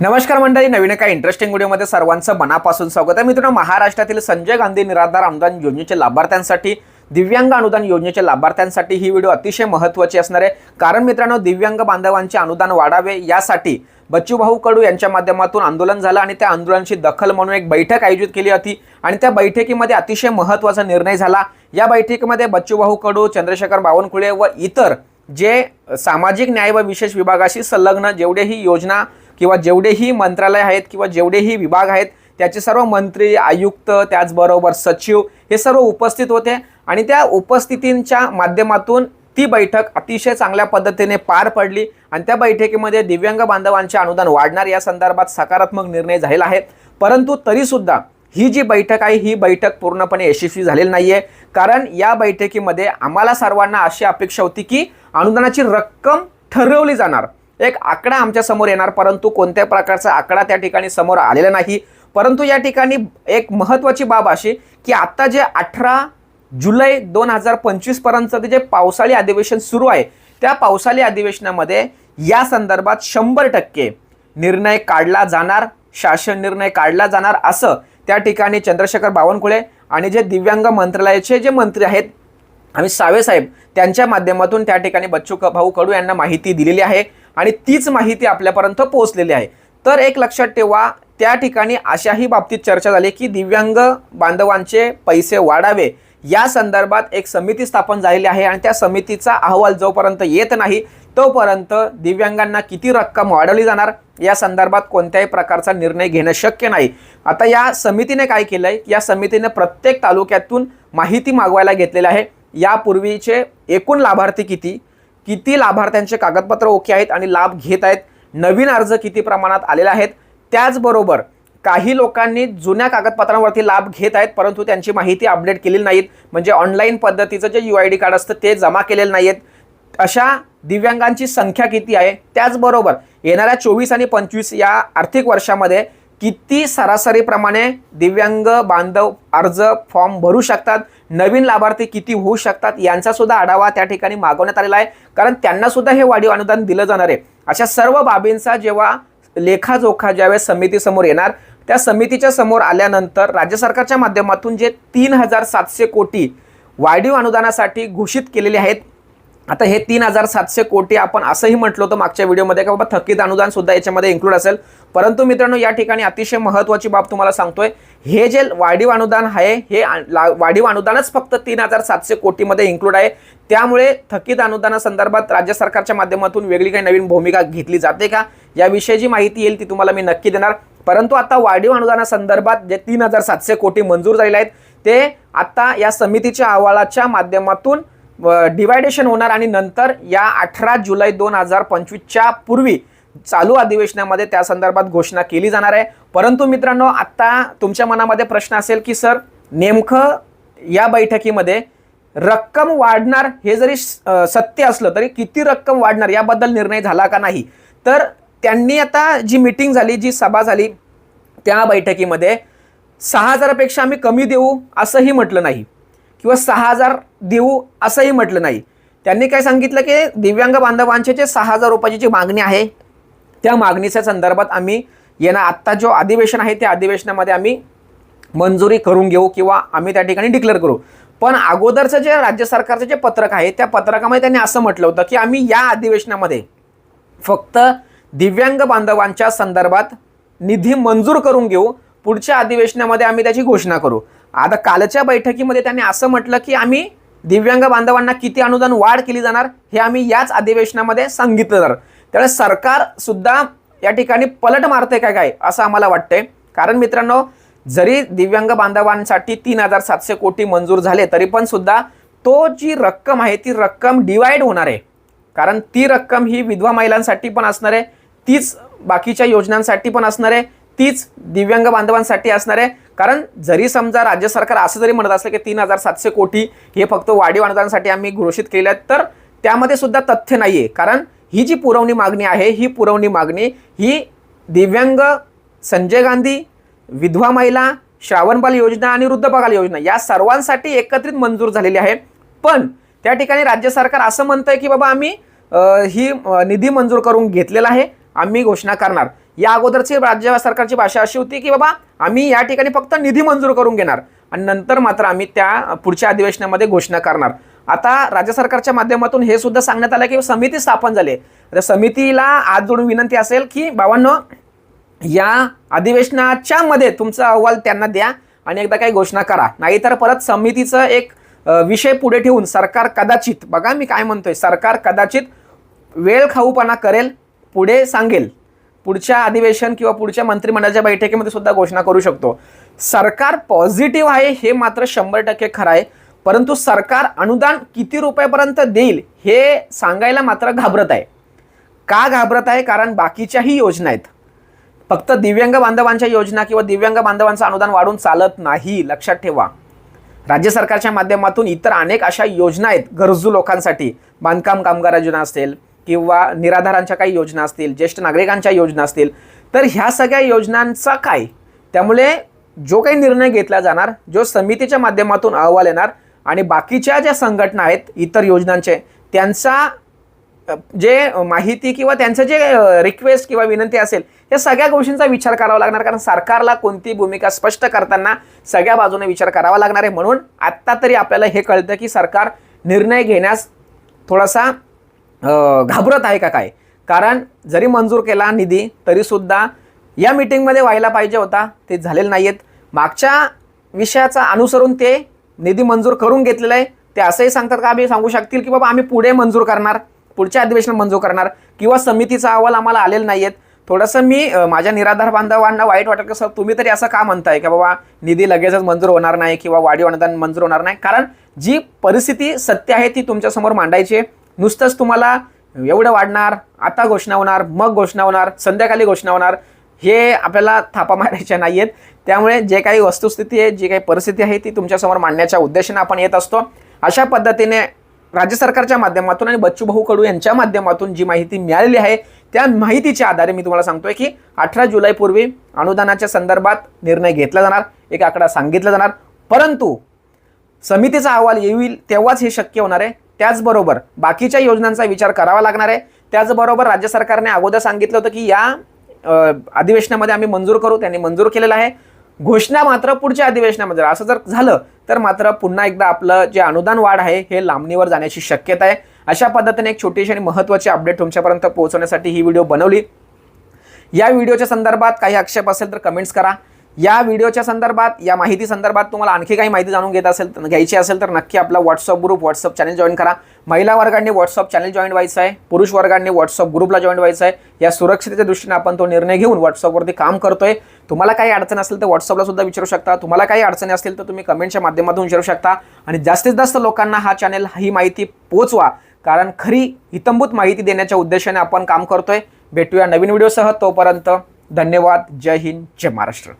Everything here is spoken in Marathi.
नमस्कार मंडळी नवीन एका इंटरेस्टिंग व्हिडिओमध्ये सर्वांचं मनापासून स्वागत आहे. मित्रांनो महाराष्ट्रातील संजय गांधी निराधार अनुदान योजनेच्या लाभार्थ्यांसाठी दिव्यांग अनुदान योजनेच्या लाभार्थ्यांसाठी ही व्हिडिओ अतिशय महत्त्वाची असणार आहे. कारण मित्रांनो दिव्यांग बांधवांचे अनुदान वाढावे यासाठी बच्चूभाऊ कडू यांच्या माध्यमातून आंदोलन झालं आणि त्या आंदोलनाची दखल म्हणून एक बैठक आयोजित केली होती. आणि त्या बैठकीमध्ये अतिशय महत्त्वाचा निर्णय झाला. या बैठकीमध्ये बच्चूभाऊ कडू चंद्रशेखर बावनकुळे व इतर जे सामाजिक न्याय व विशेष विभागाशी संलग्न जेवढेही योजना किंवा जेवढेही मंत्रालय आहेत किंवा जेवढेही विभाग आहेत त्याचे सर्व मंत्री आयुक्त त्याचबरोबर सचिव हे सर्व उपस्थित होते आणि त्या उपस्थितींच्या माध्यमातून ती बैठक अतिशय चांगल्या पद्धतीने पार पडली आणि त्या बैठकीमध्ये दिव्यांग बांधवांचे अनुदान वाढणार या संदर्भात सकारात्मक निर्णय झालेला आहे. परंतु तरीसुद्धा ही जी बैठक आहे ही बैठक पूर्णपणे यशस्वी झालेली नाही आहे कारण या बैठकीमध्ये आम्हाला सर्वांना अशी अपेक्षा होती की अनुदानाची रक्कम ठरवली जाणार. एक आकडा आमच्यासमोर येणार परंतु कोणत्या प्रकारचा आकडा त्या ठिकाणी समोर आलेला नाही. परंतु या ठिकाणी एक महत्त्वाची बाब अशी की आत्ता जे अठरा जुलै दोन हजार पंचवीस पर्यंतचं जे पावसाळी अधिवेशन सुरू आहे त्या पावसाळी अधिवेशनामध्ये या संदर्भात शंभर टक्के निर्णय काढला जाणार शासन निर्णय काढला जाणार असं त्या ठिकाणी चंद्रशेखर बावनकुळे आणि जे दिव्यांग मंत्रालयाचे जे मंत्री आहेत आम्ही सावे साहेब त्यांच्या माध्यमातून त्या ठिकाणी बच्चू क- भाऊ कडू यांना माहिती दिलेली आहे आणि तीच माहिती आपल्यापर्यंत पोहोचलेली आहे. तर एक लक्षात ठेवा त्या ठिकाणी अशाही बाबतीत चर्चा झाली की दिव्यांग बांधवांचे पैसे वाढावे. या संदर्भात एक समिती स्थापन झालेली आहे आणि त्या समितीचा अहवाल जोपर्यंत येत नाही तोपर्यंत दिव्यांगांना किती रक्कम वाढवली जाणार या संदर्भात कोणत्याही प्रकारचा निर्णय घेणं शक्य नाही. आता या समितीने काय केलं आहे या समितीने प्रत्येक तालुक्यातून माहिती मागवायला घेतलेली आहे. यापूर्वीचे एकूण लाभार्थी किती? किती लाभार्थ्यांचे कागदपत्र ओके आहेत आणि लाभ घेत आहेत? नवीन अर्ज किती प्रमाणात आलेले आहेत? त्याचबरोबर काही लोकांनी जुन्या कागदपत्रांवरती लाभ घेत आहेत परंतु त्यांची माहिती अपडेट केलेली नाहीत. म्हणजे ऑनलाईन पद्धतीचं जे यू आय डी कार्ड असतं ते जमा केलेलं नाही आहेत अशा दिव्यांगांची संख्या किती आहे? त्याचबरोबर येणाऱ्या चोवीस आणि पंचवीस या आर्थिक वर्षामध्ये किती सरासरीप्रमाणे दिव्यांग बांधव अर्ज फॉर्म भरू शकतात? नवीन लाभार्थी किती होऊ शकतात यांचा सुद्धा आढावा त्या ठिकाणी मागवण्यात आलेला आहे. कारण त्यांना सुद्धा हे वाढीव अनुदान दिलं जाणार आहे. अशा सर्व बाबींचा जेव्हा लेखाजोखा ज्यावेळेस समितीसमोर येणार त्या समितीच्या समोर आल्यानंतर राज्य सरकारच्या माध्यमातून जे तीन हजार सातशे कोटी वाढीव अनुदानासाठी घोषित केलेले आहेत आता हे तीन हजार सातशे कोटी आपण असंही म्हटलं होतं मागच्या व्हिडिओमध्ये का बाबा थकीत अनुदान सुद्धा याच्यामध्ये इन्क्लूड असेल. परंतु मित्रांनो या ठिकाणी अतिशय महत्त्वाची बाब तुम्हाला सांगतोय हे जे वाढीव अनुदान आहे हे ला- वाढीव अनुदानच फक्त तीन हजार सातशे कोटीमध्ये इन्क्लूड आहे. त्यामुळे थकीत अनुदानासंदर्भात राज्य सरकारच्या माध्यमातून वेगळी काही नवीन भूमिका घेतली जाते का? याविषयी जी माहिती येईल ती तुम्हाला मी नक्की देणार. परंतु आता वाढीव अनुदानासंदर्भात जे तीन हजार सातशे कोटी मंजूर झालेले आहेत ते आता या समितीच्या अहवालाच्या माध्यमातून डिवायडेशन होणार आणि नंतर या अठरा जुलै दोन हजार पंचवीसच्या पूर्वी चालू अधिवेशनामध्ये त्या संदर्भात घोषणा केली जाणार आहे. परंतु मित्रांनो आत्ता तुमच्या मनामध्ये प्रश्न असेल की सर नेमकं या बैठकीमध्ये रक्कम वाढणार हे जरी सत्य असलं तरी किती रक्कम वाढणार याबद्दल निर्णय झाला का नाही? तर त्यांनी आता जी मीटिंग झाली जी सभा झाली त्या बैठकीमध्ये सहा हजारापेक्षा आम्ही कमी देऊ असंही म्हटलं नाही किंवा सहा हजार देऊ असंही म्हटलं नाही. त्यांनी काय सांगितलं की दिव्यांग बांधवांचे जे सहा हजार रुपयाची जी मागणी आहे त्या मागणीच्या संदर्भात आम्ही येणार आत्ता जो अधिवेशन आहे त्या अधिवेशनामध्ये आम्ही मंजुरी करून घेऊ किंवा आम्ही त्या ठिकाणी डिक्लेअर करू. पण अगोदरचं जे राज्य सरकारचं जे पत्रक आहे त्या पत्रकामध्ये त्यांनी असं म्हटलं होतं की आम्ही या अधिवेशनामध्ये फक्त दिव्यांग बांधवांच्या संदर्भात निधी मंजूर करून घेऊ पुढच्या अधिवेशनामध्ये आम्ही त्याची घोषणा करू. आता कालच्या बैठकीमध्ये त्यांनी असं म्हटलं की आम्ही दिव्यांग बांधवांना किती अनुदान वाढ केली जाणार हे आम्ही याच अधिवेशनामध्ये सांगितलं जाणार. त्यामुळे सरकारसुद्धा या ठिकाणी पलट मारते काय काय असं आम्हाला वाटतंय. कारण मित्रांनो जरी दिव्यांग बांधवांसाठी तीन हजार सातशे कोटी मंजूर झाले तरी पण सुद्धा तो जी रक्कम आहे ती रक्कम डिवाइड होणार आहे. कारण ती रक्कम ही विधवा महिलांसाठी पण असणार आहे तीच बाकीच्या योजनांसाठी पण असणार आहे तीच दिव्यांग बांधवांसाठी असणार आहे. कारण जरी समजा राज्य सरकार असं जरी म्हणत असलं की तीन हजार सातशे कोटी हे फक्त वाढीव अनुदानासाठी आम्ही घोषित केले आहेत तर त्यामध्ये सुद्धा तथ्य नाही आहे कारण ही जी पुरवणी मागणी आहे ही पुरवणी मागणी ही दिव्यांग संजय गांधी विधवा महिला श्रावणबाल योजना आणि वृद्धपगाल योजना या सर्वांसाठी एकत्रित मंजूर झालेली आहे. पण त्या ठिकाणी राज्य सरकार असं म्हणतंय की बाबा आम्ही ही निधी मंजूर करून घेतलेला आहे आम्ही घोषणा करणार. या अगोदरची राज्य सरकारची भाषा अशी होती की बाबा आम्ही या ठिकाणी फक्त निधी मंजूर करून घेणार आणि नंतर मात्र आम्ही त्या पुढच्या अधिवेशनामध्ये घोषणा करणार. आता राज्य सरकारच्या माध्यमातून हे सुद्धा सांगण्यात आलं की समिती स्थापन झाली तर समितीला आज जोडून विनंती असेल की बाबांनो या अधिवेशनाच्या मध्ये तुमचा अहवाल त्यांना द्या आणि एकदा काही घोषणा करा. नाहीतर परत समितीचं एक विषय पुढे ठेवून सरकार कदाचित बघा मी काय म्हणतोय सरकार कदाचित वेळ खाऊपणा करेल पुढे सांगेल. पुढच्या अधिवेशन किंवा पुढच्या मंत्रिमंडळाच्या बैठकीमध्ये सुद्धा घोषणा करू शकतो. सरकार पॉझिटिव्ह आहे हे मात्र शंभर टक्के खरं आहे. परंतु सरकार अनुदान किती रुपयापर्यंत देईल हे सांगायला मात्र घाबरत आहे. का घाबरत आहे? कारण बाकीच्याही योजना आहेत. फक्त दिव्यांग बांधवांच्या योजना किंवा दिव्यांग बांधवांचं अनुदान वाढून चालत नाही लक्षात ठेवा. राज्य सरकारच्या माध्यमातून इतर अनेक अशा योजना आहेत गरजू लोकांसाठी. बांधकाम कामगार योजना असेल किंवा निराधारांच्या काही योजना असतील ज्येष्ठ नागरिकांच्या योजना असतील. तर ह्या सगळ्या योजनांचा काय? त्यामुळे जो काही निर्णय घेतला जाणार जो समितीच्या माध्यमातून अहवाल येणार आणि बाकीच्या ज्या संघटना आहेत इतर योजनांचे त्यांचा जे माहिती किंवा त्यांचं जे रिक्वेस्ट किंवा विनंती असेल या सगळ्या गोष्टींचा विचार करावा लागणार. कारण सरकारला कोणती भूमिका स्पष्ट करताना सगळ्या बाजूने विचार करावा लागणार आहे. म्हणून आत्ता तरी आपल्याला हे कळतं की सरकार निर्णय घेण्यास थोडासा घाबरत आहे का काय? कारण जरी मंजूर केला निधी तरीसुद्धा या मिटिंगमध्ये व्हायला पाहिजे होता. ते झालेलं नाही आहेत मागच्या विषयाचा अनुसरून ते निधी मंजूर करून घेतलेला आहे. ते असंही सांगतात का आम्ही सांगू शकतील की बाबा आम्ही पुढे मंजूर करणार पुढच्या अधिवेशनात मंजूर करणार किंवा समितीचा अहवाल आम्हाला आलेला नाही आहेत थोडंसं मी माझ्या निराधार बांधवांना वाईट वाटत सर तुम्ही तरी असं का म्हणताय की बाबा निधी लगेचच मंजूर होणार नाही किंवा वाढीव अनुदान मंजूर होणार नाही? कारण जी परिस्थिती सत्य आहे ती तुमच्यासमोर मांडायची आहे. नुसतंच तुम्हाला एवढं वाढणार आता घोषणा होणार मग घोषणा होणार संध्याकाळी घोषणा होणार हे आपल्याला थापा मारायच्या नाही आहेत त्यामुळे जे काही वस्तुस्थिती आहे जी काही परिस्थिती आहे ती तुमच्यासमोर मांडण्याच्या उद्देशाने आपण येत असतो. अशा पद्धतीने राज्य सरकारच्या माध्यमातून आणि बच्चू भाऊ कडू यांच्या माध्यमातून जी माहिती मिळालेली आहे त्या माहितीच्या आधारे मी तुम्हाला सांगतोय की अठरा जुलैपूर्वी अनुदानाच्या संदर्भात निर्णय घेतला जाणार एक आकडा सांगितला जाणार. परंतु समितीचा अहवाल येईल तेव्हाच हे शक्य होणार आहे. त्याचबरोबर बाकीच्या योजनांचा विचार करावा लागणार आहे. त्याचबरोबर राज्य सरकारने अगोदर सांगितलं होतं की या अधिवेशनामध्ये आम्ही मंजूर करू त्यांनी मंजूर केलेलं आहे. घोषणा मात्र पुढच्या अधिवेशनामध्ये. असं जर झालं तर मात्र पुन्हा एकदा आपलं जे अनुदान वाढ आहे हे लांबणीवर जाण्याची शक्यता आहे. अशा पद्धतीने एक छोटीशी आणि महत्त्वाची अपडेट तुमच्यापर्यंत पोहोचवण्यासाठी ही व्हिडिओ बनवली. या व्हिडिओच्या संदर्भात काही आक्षेप असेल तर कमेंट्स करा. या व्हिडिओच्या संदर्भात या माहिती संदर्भात तुम्हाला आणखी काही माहिती जाणून घेत असेल घ्यायची असेल तर नक्की आपला WhatsApp group WhatsApp channel join करा. महिला वर्गांनी व्हॉट्सअप चॅनल जॉईन व्हायचं आहे पुरुष वर्गांनी व्हॉट्सअप ग्रुपला जॉईन व्हायचं आहे. या सुरक्षिततेच्या दृष्टीने आपण तो निर्णय घेऊन व्हॉट्सअपवरती काम करतोय. तुम्हाला काही अडचण असेल तर व्हॉट्सअपला सुद्धा विचारू शकता. तुम्हाला काही अडचणी असतील तर तुम्ही कमेंटच्या माध्यमातून विचारू शकता. आणि जास्तीत जास्त लोकांना हा चॅनल ही माहिती पोचवा कारण खरी हितंभूत माहिती देण्याच्या उद्देशाने आपण काम करतोय. भेटूया नवीन व्हिडिओसह. तोपर्यंत धन्यवाद. जय हिंद. जय महाराष्ट्र.